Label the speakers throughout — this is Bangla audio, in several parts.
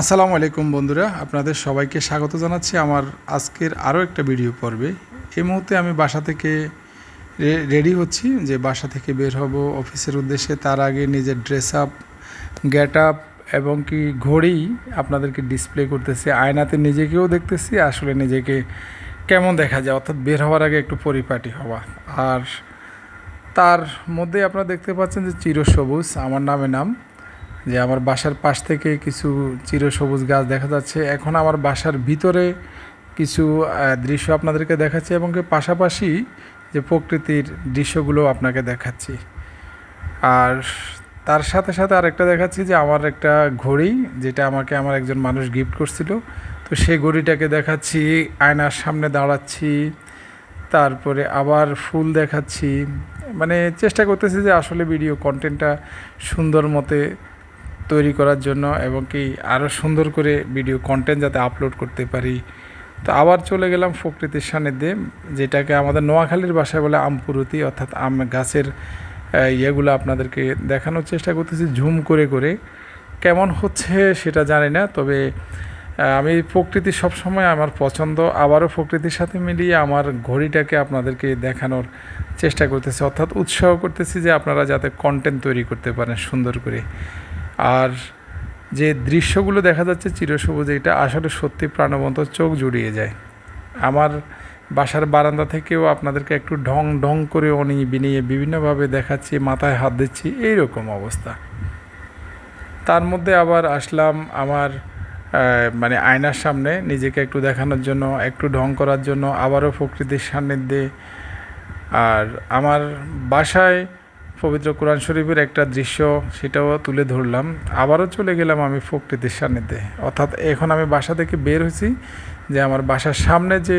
Speaker 1: আসসালামু আলাইকুম বন্ধুরা, আপনাদের সবাইকে স্বাগত জানাচ্ছি আমার আজকের আরও একটা ভিডিও পর্বে। এই মুহূর্তে আমি বাসা থেকে রেডি হচ্ছি যে বাসা থেকে বের হব অফিসের উদ্দেশ্যে। তার আগে নিজের ড্রেস আপ গেট আপ এবং কি ঘড়ি আপনাদেরকে ডিসপ্লে করতেছি। আয়নাতে নিজেকেও দেখতেছি, আসলে নিজেকে কেমন দেখা যায়, অর্থাৎ বের হওয়ার আগে একটু পরিপাটি হওয়া। আর তার মধ্যে আপনারা দেখতে পাচ্ছেন যে চিরসবুজ, আমার নামে নাম। যে আমার বাসার পাশ থেকে কিছু চিরসবুজ গাছ দেখা যাচ্ছে। এখন আমার বাসার ভিতরে কিছু দৃশ্য আপনাদেরকে দেখাচ্ছি এবং পাশাপাশি যে প্রকৃতির দৃশ্যগুলো আপনাকে দেখাচ্ছি। আর তার সাথে সাথে আরেকটা দেখাচ্ছি যে আমার একটা ঘড়ি যেটা আমাকে আমার একজন মানুষ গিফট করছিল। তো সেই ঘড়িটাকে দেখাচ্ছি, আয়নার সামনে দাঁড়াচ্ছি, তারপরে আবার ফুল দেখাচ্ছি। মানে চেষ্টা করতেছি যে আসলে ভিডিও কন্টেন্টটা সুন্দর মতে তৈরি করার জন্য এবং কি আরও সুন্দর করে ভিডিও কন্টেন্ট যাতে আপলোড করতে পারি। তো আবার চলে গেলাম প্রকৃতির সান্নিধ্যে, যেটাকে আমাদের নোয়াখালীর ভাষায় বলে আমপুরতি, অর্থাৎ আম গাছের ইয়েগুলো আপনাদেরকে দেখানোর চেষ্টা করতেছি ঝুম করে করে। কেমন হচ্ছে সেটা জানি না, তবে আমি প্রকৃতি সবসময় আমার পছন্দ, আবারও প্রকৃতির সাথে মিলিয়ে আমার ঘড়িটাকে আপনাদেরকে দেখানোর চেষ্টা করতেছি। অর্থাৎ উৎসাহ করতেছি যে আপনারা যাতে কন্টেন্ট তৈরি করতে পারেন সুন্দর করে। আর যে দৃশ্যগুলো দেখা যাচ্ছে চিরসবুজ, এটা আসলে সত্যি প্রাণবন্ত চোখ জুড়িয়ে যায়। আমার বাসার বারান্দা থেকেও আপনাদেরকে একটু ঢং ঢং করে অনি বিনিয়ে বিভিন্নভাবে দেখাচ্ছি, মাথায় হাত দিচ্ছি, এইরকম অবস্থা। তার মধ্যে আবার আসলাম আমার মানে আয়নার সামনে, নিজেকে একটু দেখানোর জন্য, একটু ঢং করার জন্য, আবারও প্রকৃতির সান্নিধ্যে। আর আমার বাসায় পবিত্র কোরআন শরীফের একটা দৃশ্য সেটাও তুলে ধরলাম। আবারও চলে গেলাম আমি প্রকৃতির সান্নিধ্যে। অর্থাৎ এখন আমি বাসা থেকে বের হয়েছি যে আমার বাসার সামনে যে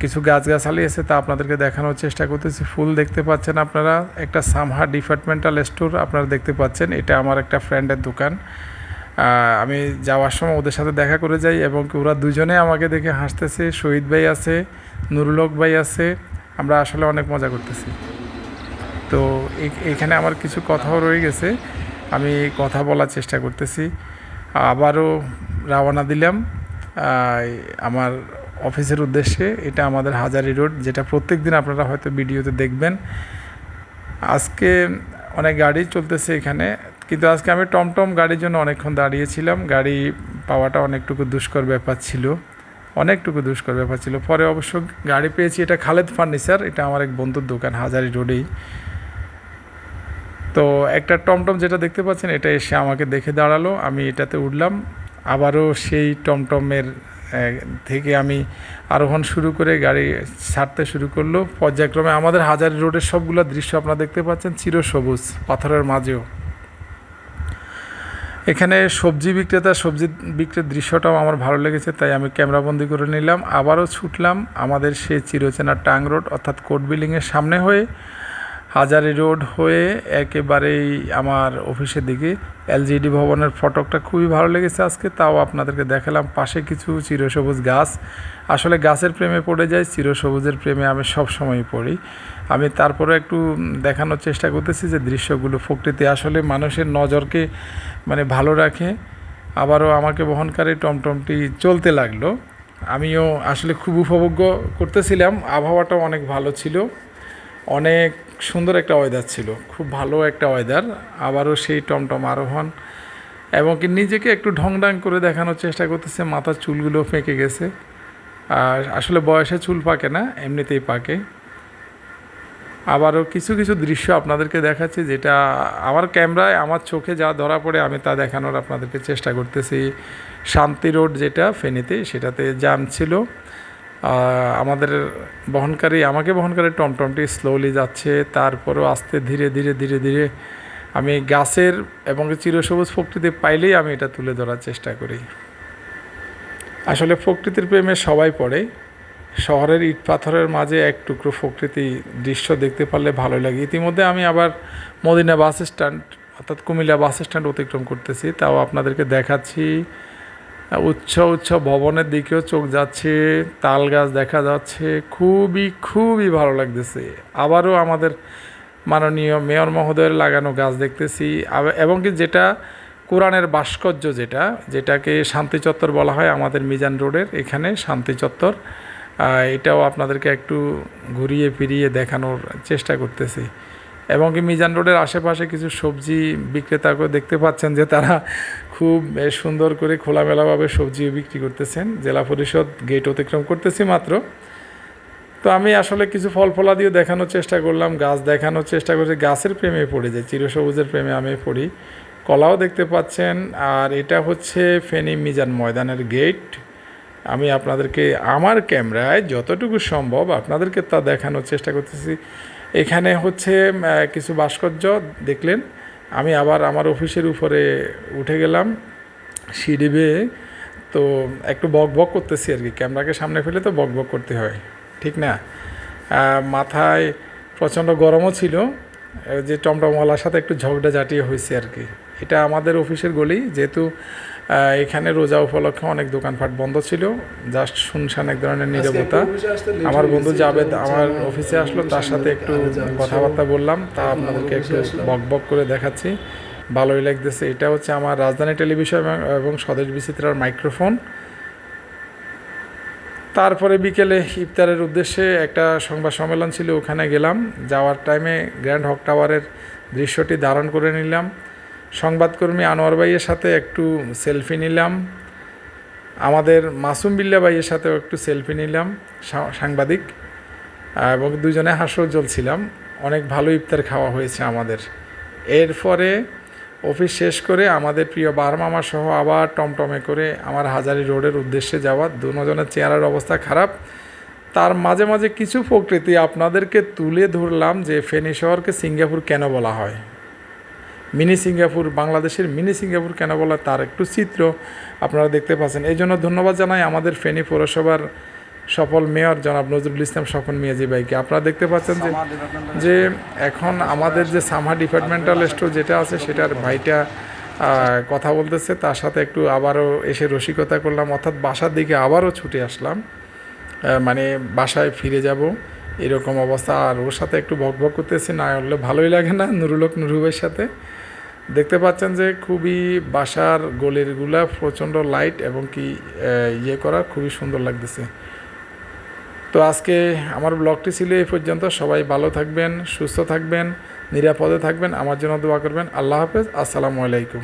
Speaker 1: কিছু গাছগাছালি আছে তা আপনাদেরকে দেখানোর চেষ্টা করতেছি। ফুল দেখতে পাচ্ছেন আপনারা, একটা সামহা ডিপার্টমেন্টাল স্টোর আপনারা দেখতে পাচ্ছেন। এটা আমার একটা ফ্রেন্ডের দোকান। আমি যাওয়ার সময় ওদের সাথে দেখা করে যাই এবং ওরা দুজনে আমাকে দেখে হাসতেছে। শহীদ ভাই আছে, নুরুল হক ভাই আছে। আমরা আসলে অনেক মজা করতেছি। তো এখানে আমার কিছু কথাও রয়ে গেছে। আমি কথা বলার চেষ্টা করতেছি। আবারও রওনা দিলাম। আমার অফিসের উদ্দেশ্যে। এটা আমাদের হাজারি রোড, যেটা প্রত্যেক দিন আপনারা হয়তো ভিডিওতে দেখবেন। আজকে অনেক গাড়ি চলতেছে এখানে। কিন্তু আজকে আমি টমটম গাড়ির জন্য অনেকক্ষণ দাঁড়িয়েছিলাম। গাড়ি পাওয়াটা অনেকটুকু দুষ্কর ব্যাপার ছিল। অনেকটুকু দুষ্কর ব্যাপার ছিল। পরে অবশ্য গাড়ি পেয়েছি। এটা খালেদ ফার্নিচার। এটা আমার এক বন্ধুর দোকান হাজারি রোডেই। তো একটা টমটম যেটা দেখতে পাচ্ছেন, এটা এসে আমাকে দেখে দাঁড়াল। আমি এটাতে উঠলাম। আবারও সেই টমটমের থেকে আমি আরোহণ শুরু করে গাড়ি ছাড়তে শুরু করল। পর্যায়ক্রমে আমাদের হাজারি রোডের সবগুলো দৃশ্য আপনারা দেখতে পাচ্ছেন, চিরসবুজ, পাথরের মাঝেও। এখানে সবজি বিক্রেতা, সবজি বিক্রের দৃশ্যটাও আমার ভালো লেগেছে, তাই আমি ক্যামেরাবন্দি করে নিলাম। আবারও ছুটলাম আমাদের সেই চিরচেনা টাং রোড, অর্থাৎ কোর্ট বিল্ডিংয়ের সামনে হয়ে। হাজারি রোড হয়ে একেবারেই আমার অফিসের দিকে এলজিডি ভবনের ফটকটা খুবই ভালো লেগেছে আজকে, তাও আপনাদেরকে দেখালাম পাশে কিছু চিরসবুজ গাছ। আসলে গাছের প্রেমে পড়ে যায় চিরসবুজের প্রেমে আমি সব সময় পড়ি। আমি তারপরে একটু দেখানোর চেষ্টা করতেছি যে দৃশ্যগুলো প্রকৃতি আসলে মানুষের নজরকে মানে ভালো রাখে, আবারও আমাকে বহনকারী টমটমটি চলতে লাগল। আমিও আসলে খুব উপভোগ্য করতেছিলাম, আবহাওয়াটাও অনেক ভালো ছিল। অনেক সুন্দর একটা ওয়েদার ছিল, খুব ভালো একটা ওয়েদার আবারও সেই টমটম আরোহণ এবং কি নিজেকে একটু ঢংডাং করে দেখানোর চেষ্টা করতেছে, মাথার চুলগুলো ফেঁকে গেছে। আর আসলে বয়সে চুল পাকে না, এমনিতেই পাকে। আবারও কিছু কিছু দৃশ্য আপনাদেরকে দেখাচ্ছি, যেটা আমার ক্যামেরায় আমার চোখে যা ধরা পড়ে আমি তা দেখানোর আপনাদেরকে চেষ্টা করতেছি। শান্তি রোড যেটা, ফেনীতে সেটাতে জ্যাম ছিল। আমাদের বহনকারী, আমাকে বহনকারী টমটমটি স্লোলি যাচ্ছে, তারপরেও আস্তে ধীরে ধীরে ধীরে ধীরে আমি গাছের এবং চিরসবুজ প্রকৃতি পাইলেই আমি এটা তুলে ধরার চেষ্টা করি। আসলে প্রকৃতির প্রেমে সবাই পড়ে। শহরের ইট পাথরের মাঝে এক টুকরো প্রকৃতি দৃশ্য দেখতে পারলে ভালো লাগে। ইতিমধ্যে আমি আবার মদিনা বাস স্ট্যান্ড, অর্থাৎ কুমিল্লা বাস স্ট্যান্ড অতিক্রম করতেছি, তাও আপনাদেরকে দেখাচ্ছি। উচ্চ উচ্চ ভবনের দিকেও চোখ যাচ্ছে, তাল গাছ দেখা যাচ্ছে, খুবই খুবই ভালো লাগতেছে। আবারও আমাদের মাননীয় মেয়র মহোদয়ের লাগানো গাছ দেখতেছি এবং কি যেটা কোরআনের ভাস্কর্য যেটা, যেটাকে শান্তি চত্বর বলা হয় আমাদের মিজান রোডের, এখানে শান্তি চত্বর এটাও আপনাদেরকে একটু ঘুরিয়ে ফিরিয়ে দেখানোর চেষ্টা করতেছি। এবং কি মিজান রোডের আশেপাশে কিছু সবজি বিক্রেতাকে দেখতে পাচ্ছেন যে তারা খুব সুন্দর করে খোলামেলাভাবে সবজি বিক্রি করতেছেন। জেলা পরিষদ গেট অতিক্রম করতেছি মাত্র। তো আমি আসলে কিছু ফল ফলাদিও দেখানোর চেষ্টা করলাম, গাছ দেখানোর চেষ্টা করছি। গাছের প্রেমে পড়ে যাই চিরসবুজের প্রেমে আমি পড়ি। কলাও দেখতে পাচ্ছেন, আর এটা হচ্ছে ফেনী মিজান ময়দানের গেট আমি আপনাদেরকে, আমার ক্যামেরায় যতটুকু সম্ভব আপনাদেরকে তা দেখানোর চেষ্টা করতেছি। এখানে হচ্ছে কিছু ভাস্কর্য দেখলেন। আমি আবার আমার অফিসের উপরে উঠে গেলাম সিঁড়ি বেয়ে। তো একটু বক বক করতেছি আর কি, ক্যামেরাকে সামনে ফেলে তো বক বক করতে হয়, ঠিক না? মাথায় প্রচণ্ড গরমও ছিল যে টমটমওয়ালার সাথে একটু ঝগড়া জাটিয়ে হয়েছে আর কি। এটা আমাদের অফিসের গলি, যেহেতু এখানে রোজা উপলক্ষে অনেক দোকানপাট বন্ধ ছিল। জাস্ট শুনশান এক ধরনের নিরবতা। আমার বন্ধু জাবেদ আমার অফিসে আসলো তার সাথে একটু কথাবার্তা বললাম তা আপনাদেরকে একটু বক বক করে দেখাচ্ছি। ভালোই লাগতেছে। এটা হচ্ছে আমার রাজধানী টেলিভিশন এবং- এবং স্বদেশ বিচিত্রার মাইক্রোফোন। তারপরে বিকেলে ইফতারের উদ্দেশ্যে একটা সংবাদ সম্মেলন ছিল ওখানে গেলাম। যাওয়ার টাইমে গ্র্যান্ড হক টাওয়ারের দৃশ্যটি ধারণ করে নিলাম। সংবাদকর্মী আনোয়ার ভাইয়ের সাথে একটু সেলফি নিলাম। আমাদের মাসুম বিল্লা ভাইয়ের সাথেও একটু সেলফি নিলাম সাংবাদিক। এবং দুজনে হাস্যোজ্জ্বল ছিলাম অনেক ভালো ইফতার খাওয়া হয়েছে আমাদের। এরপরে অফিস শেষ করে আমাদের প্রিয় বার মামা সহ আবার টমটমে করে আমার হাজারি রোডের উদ্দেশ্যে যাওয়া। দুজনের চেহারার অবস্থা খারাপ। তার মাঝে মাঝে কিছু প্রকৃতি আপনাদেরকে তুলে ধরলাম যে ফেনী শহরকে সিঙ্গাপুর কেন বলা হয়। মিনি সিঙ্গাপুর বাংলাদেশের মিনি সিঙ্গাপুর কেন বলা তার একটু চিত্র আপনারা দেখতে পাচ্ছেন। এই জন্য ধন্যবাদ জানাই আমাদের ফেনী পৌরসভার সফল মেয়র জনাব নজরুল ইসলাম স্বপন মিয়াজি ভাইকে। আপনারা দেখতে পাচ্ছেন যে যে এখন আমাদের যে সামহা ডিপার্টমেন্টাল স্টোর যেটা আছে সেটার ভাইটা কথা বলতেছে তার সাথে একটু আবারও এসে রসিকতা করলাম। অর্থাৎ বাসার দিকে আবারও ছুটে আসলাম। মানে বাসায় ফিরে যাব এরকম অবস্থা। আর ওর সাথে একটু বক বক করতেছি না হলে ভালোই লাগে না নুরুলক নুরুবের সাথে। দেখতে পাচ্ছেন যে খুবই বাসার গলিরগুলা প্রচণ্ড লাইট এবং কি ইয়ে করা খুবই সুন্দর লাগতেছে। তো আজকে আমার ব্লগটি ছিল এই পর্যন্ত। সবাই ভালো থাকবেন, সুস্থ থাকবেন, নিরাপদে থাকবেন। আমার জন্য দোয়া করবেন। আল্লাহ হাফেজ। আসসালামু আলাইকুম।